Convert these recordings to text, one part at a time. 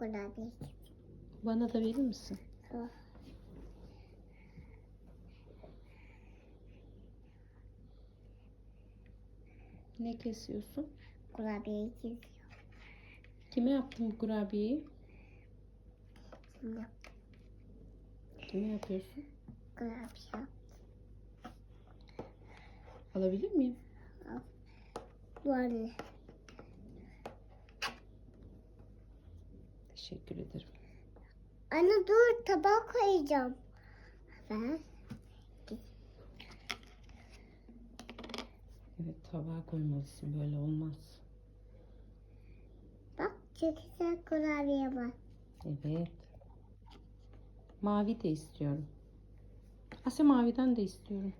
Kurabiye. Bana da verir misin? Tamam. Ne kesiyorsun? Kurabiye çiziyor. Kime yaptın bu kurabiyeyi? Şimdi Kime yapıyorsun? kurabiye. Alabilir miyim? Bu anne. Teşekkür ederim. Anne dur tabağa koyacağım. Ben Evet tabağa koymalısın böyle olmaz. bak çekişen kurabiye var. Evet. Mavi de istiyorum. Asya maviden de istiyorum.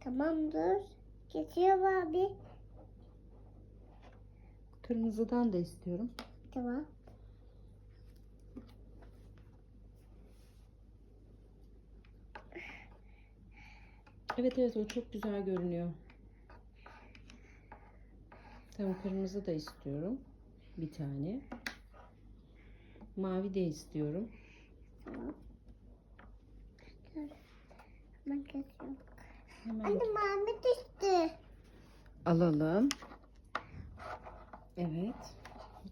Tamam dur. Kesiyor abi. Kırmızıdan da istiyorum. Tamam. Evet evet o çok güzel görünüyor. Tamam kırmızı da istiyorum. Bir tane. Mavi de istiyorum. Tamam. Hemen Anne mavi düştü. alalım. Evet.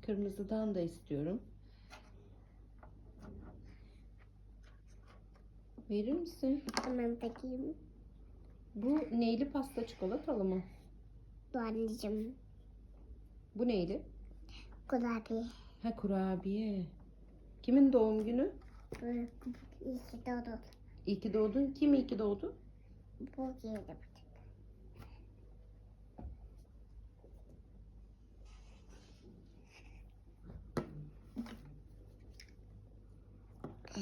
Kırmızıdan da istiyorum. Verir misin? Hemen bakayım. Bu neyli pasta çikolatalı mı? Bu anneciğim. Bu neyli? Kurabiye. Ha kurabiye. Kimin doğum günü? Bu iyi ki doğdun. İyi ki doğdun. Kim iyi ki doğdu? Bu yedi.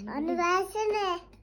Anne versene.